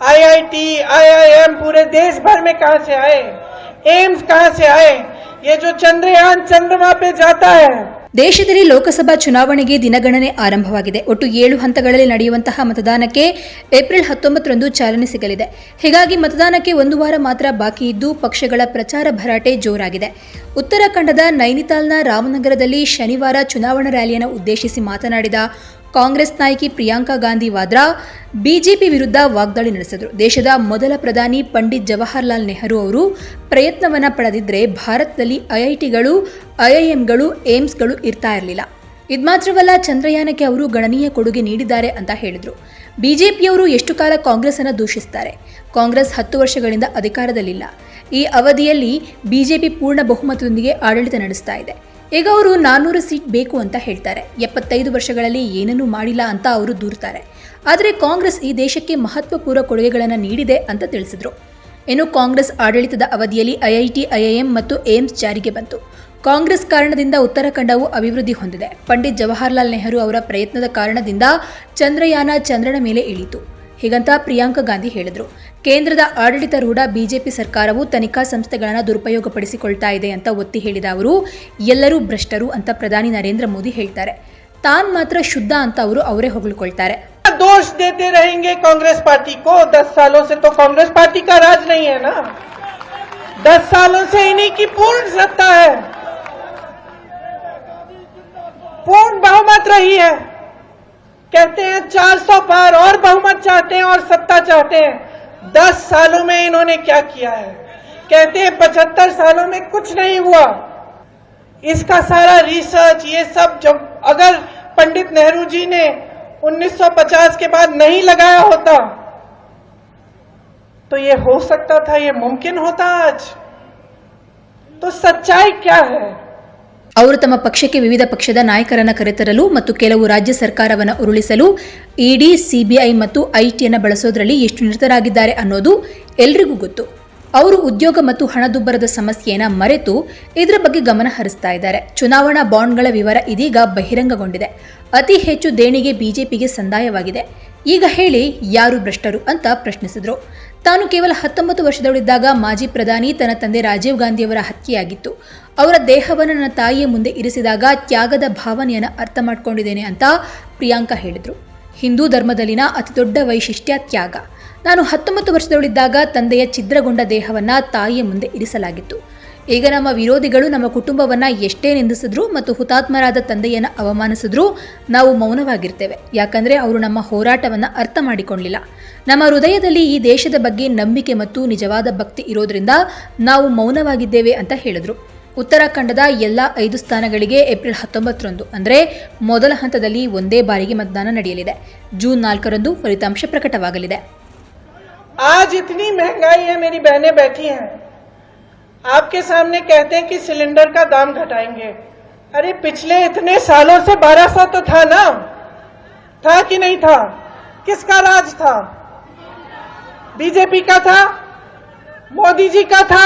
IIT IIM पूरे देश भर में कहां से आए एम्स कहां से आए ये जो चंद्रयान चंद्रमा पे जाता है ದೇಶದಲ್ಲಿ ಲೋಕಸಭಾ ಚುನಾವಣೆಗೆ ದಿನಗಣನೆ ಆರಂಭವಾಗಿದೆ ಒಟ್ಟು ಏಳು ಹಂತಗಳಲ್ಲಿ ನಡೆಯುವಂತಹ ಮತದಾನಕ್ಕೆ ಏಪ್ರಿಲ್ ಹತ್ತೊಂಬತ್ತರಂದು ಚಾಲನೆ ಸಿಗಲಿದೆ ಹೀಗಾಗಿ ಮತದಾನಕ್ಕೆ ಒಂದು ವಾರ ಮಾತ್ರ ಬಾಕಿ ಇದ್ದು ಪಕ್ಷಗಳ ಪ್ರಚಾರ ಭರಾಟೆ ಜೋರಾಗಿದೆ ಉತ್ತರಾಖಂಡದ ನೈನಿತಾಲ್ನ ರಾಮನಗರದಲ್ಲಿ ಶನಿವಾರ ಚುನಾವಣಾ ರ್ಯಾಲಿಯನ್ನು ಉದ್ದೇಶಿಸಿ ಮಾತನಾಡಿದ ಕಾಂಗ್ರೆಸ್ ನಾಯಕಿ ಪ್ರಿಯಾಂಕಾ ಗಾಂಧಿ ವಾದ್ರಾ ಬಿಜೆಪಿ ವಿರುದ್ಧ ವಾಗ್ದಾಳಿ ನಡೆಸಿದರು. ದೇಶದ ಮೊದಲ ಪ್ರಧಾನಿ ಪಂಡಿತ್ ಜವಾಹರ್ಲಾಲ್ ನೆಹರು ಅವರು ಪ್ರಯತ್ನವನ್ನು ಪಡೆದಿದ್ದರೆ ಭಾರತದಲ್ಲಿ ಐಐಟಿಗಳು, ಐಐಎಂಗಳು, ಏಮ್ಸ್ಗಳು ಇರ್ತಾ ಇರಲಿಲ್ಲ. ಇದು ಮಾತ್ರವಲ್ಲ, ಚಂದ್ರಯಾನಕ್ಕೆ ಅವರು ಗಣನೀಯ ಕೊಡುಗೆ ನೀಡಿದ್ದಾರೆ ಅಂತ ಹೇಳಿದರು. ಬಿಜೆಪಿಯವರು ಎಷ್ಟು ಕಾಲ ಕಾಂಗ್ರೆಸ್ ಅನ್ನು ದೂಷಿಸ್ತಾರೆ? ಕಾಂಗ್ರೆಸ್ ಹತ್ತು ವರ್ಷಗಳಿಂದ ಅಧಿಕಾರದಲ್ಲಿಲ್ಲ. ಈ ಅವಧಿಯಲ್ಲಿ ಬಿಜೆಪಿ ಪೂರ್ಣ ಬಹುಮತದೊಂದಿಗೆ ಆಡಳಿತ ನಡೆಸ್ತಾ ಇದೆ. ಈಗ ಅವರು ನಾನ್ನೂರು ಸೀಟ್ ಬೇಕು ಅಂತ ಹೇಳ್ತಾರೆ. ಎಪ್ಪತ್ತೈದು ವರ್ಷಗಳಲ್ಲಿ ಏನನ್ನೂ ಮಾಡಿಲ್ಲ ಅಂತ ಅವರು ದೂರ್ತಾರೆ. ಆದರೆ ಕಾಂಗ್ರೆಸ್ ಈ ದೇಶಕ್ಕೆ ಮಹತ್ವಪೂರ್ಣ ಕೊಡುಗೆಗಳನ್ನು ನೀಡಿದೆ ಅಂತ ತಿಳಿಸಿದರು. ಇನ್ನು ಕಾಂಗ್ರೆಸ್ ಆಡಳಿತದ ಅವಧಿಯಲ್ಲಿ ಐಐಟಿ, ಐಐಎಂ ಮತ್ತು ಏಮ್ಸ್ ಜಾರಿಗೆ ಬಂತು. ಕಾಂಗ್ರೆಸ್ ಕಾರಣದಿಂದ ಉತ್ತರಾಖಂಡವು ಅಭಿವೃದ್ಧಿ ಹೊಂದಿದೆ. ಪಂಡಿತ್ ಜವಾಹರ್ಲಾಲ್ ನೆಹರು ಅವರ ಪ್ರಯತ್ನದ ಕಾರಣದಿಂದ ಚಂದ್ರಯಾನ ಚಂದ್ರನ ಮೇಲೆ ಇಳಿತು ಹೀಗಂತ ಪ್ರಿಯಾಂಕಾ ಗಾಂಧಿ ಹೇಳಿದರು ಕೇಂದ್ರದ ಆಡಳಿತಾರೂಢ ಬಿಜೆಪಿ ಸರ್ಕಾರವು ತನಿಖಾ ಸಂಸ್ಥೆಗಳನ್ನು ದುರುಪಯೋಗಪಡಿಸಿಕೊಳ್ತಾ ಇದೆ ಅಂತ ಒತ್ತಿ ಹೇಳಿದ ಅವರು ಎಲ್ಲರೂ ಭ್ರಷ್ಟರು ಅಂತ ಪ್ರಧಾನಿ ನರೇಂದ್ರ ಮೋದಿ ಹೇಳ್ತಾರೆ ತಾನ್ ಮಾತ್ರ ಶುದ್ಧ ಅಂತ ಅವರು ಅವರೇ ಹೊಗಳ್ಕೊಳ್ತಾರೆ दोष देते रहेंगे कांग्रेस पार्टी को दस सालों से तो कांग्रेस पार्टी का राज नहीं है ना दस सालों से इन्हीं की पूर्ण सत्ता है पूर्ण बहुमत रही है कहते हैं 400 पार और बहुमत चाहते हैं और सत्ता चाहते हैं। दस सालों में इन्होंने क्या किया है? कहते हैं, पचहत्तर सालों में कुछ नहीं हुआ। इसका सारा रिसर्च ये सब जब अगर पंडित नेहरू जी ने 1950 के बाद नहीं लगाया होता तो ये हो सकता था, ये मुमकिन होता आज। तो सच्चाई क्या है? ಅವರು ತಮ್ಮ ಪಕ್ಷಕ್ಕೆ ವಿವಿಧ ಪಕ್ಷದ ನಾಯಕರನ್ನು ಕರೆತರಲು ಮತ್ತು ಕೆಲವು ರಾಜ್ಯ ಸರ್ಕಾರವನ್ನು ಉರುಳಿಸಲು ಇಡಿ, ಸಿಬಿಐ ಮತ್ತು ಐಟಿಯನ್ನು ಬಳಸೋದ್ರಲ್ಲಿ ಎಷ್ಟು ನಿರತರಾಗಿದ್ದಾರೆ ಅನ್ನೋದು ಎಲ್ರಿಗೂ ಗೊತ್ತು. ಅವರು ಉದ್ಯೋಗ ಮತ್ತು ಹಣದುಬ್ಬರದ ಸಮಸ್ಯೆಯನ್ನ ಮರೆತು ಇದರ ಬಗ್ಗೆ ಗಮನ ಹರಿಸ್ತಾ ಇದ್ದಾರೆ. ಚುನಾವಣಾ ಬಾಂಡ್ಗಳ ವಿವರ ಇದೀಗ ಬಹಿರಂಗಗೊಂಡಿದೆ. ಅತಿ ಹೆಚ್ಚು ದೇಣಿಗೆ ಬಿಜೆಪಿಗೆ ಸಂದಾಯವಾಗಿದೆ. ಈಗ ಹೇಳಿ ಯಾರು ಭ್ರಷ್ಟರು ಅಂತ ಪ್ರಶ್ನಿಸಿದರು. ತಾನು ಕೇವಲ ಹತ್ತೊಂಬತ್ತು ವರ್ಷದವಳಿದ್ದಾಗ ಮಾಜಿ ಪ್ರಧಾನಿ ತನ್ನ ತಂದೆ ರಾಜೀವ್ ಗಾಂಧಿಯವರ ಹತ್ಯೆಯಾಗಿತ್ತು. ಅವರ ದೇಹವನ್ನು ನನ್ನ ತಾಯಿಯ ಮುಂದೆ ಇರಿಸಿದಾಗ ತ್ಯಾಗದ ಭಾವನೆಯನ್ನು ಅರ್ಥ ಮಾಡಿಕೊಂಡಿದ್ದೇನೆ ಅಂತ ಪ್ರಿಯಾಂಕಾ ಹೇಳಿದರು. ಹಿಂದೂ ಧರ್ಮದಲ್ಲಿನ ಅತಿದೊಡ್ಡ ವೈಶಿಷ್ಟ್ಯ ತ್ಯಾಗ. ನಾನು ಹತ್ತೊಂಬತ್ತು ವರ್ಷದವಳಿದ್ದಾಗ ತಂದೆಯ ಛಿದ್ರಗೊಂಡ ದೇಹವನ್ನು ತಾಯಿಯ ಮುಂದೆ ಇರಿಸಲಾಗಿತ್ತು. ಈಗ ನಮ್ಮ ವಿರೋಧಿಗಳು ನಮ್ಮ ಕುಟುಂಬವನ್ನ ಎಷ್ಟೇ ನಿಂದಿಸಿದ್ರು ಮತ್ತು ಹುತಾತ್ಮರಾದ ತಂದೆಯನ್ನು ಅವಮಾನಿಸಿದ್ರು ನಾವು ಮೌನವಾಗಿರ್ತೇವೆ. ಯಾಕಂದರೆ ಅವರು ನಮ್ಮ ಹೋರಾಟವನ್ನು ಅರ್ಥ ಮಾಡಿಕೊಳ್ಳಿಲ್ಲ ನಮ್ಮ ಹೃದಯದಲ್ಲಿ ಈ ದೇಶದ ಬಗ್ಗೆ ನಂಬಿಕೆ ಮತ್ತು ನಿಜವಾದ ಭಕ್ತಿ ಇರೋದ್ರಿಂದ ನಾವು ಮೌನವಾಗಿದ್ದೇವೆ ಅಂತ ಹೇಳಿದ್ರು. ಉತ್ತರಾಖಂಡದ ಎಲ್ಲ ಐದು ಸ್ಥಾನಗಳಿಗೆ ಏಪ್ರಿಲ್ ಹತ್ತೊಂಬತ್ತರಂದು ಅಂದರೆ ಮೊದಲ ಹಂತದಲ್ಲಿ ಒಂದೇ ಬಾರಿಗೆ ಮತದಾನ ನಡೆಯಲಿದೆ ಜೂನ್ ನಾಲ್ಕರಂದು ಫಲಿತಾಂಶ ಪ್ರಕಟವಾಗಲಿದೆ आज इतनी महंगाई है मेरी बहनें बैठी हैं आपके सामने कहते हैं कि सिलेंडर का दाम घटाएंगे अरे पिछले इतने सालों से 1200 तो था ना था कि नहीं था किसका राज था बीजेपी का था मोदी जी का था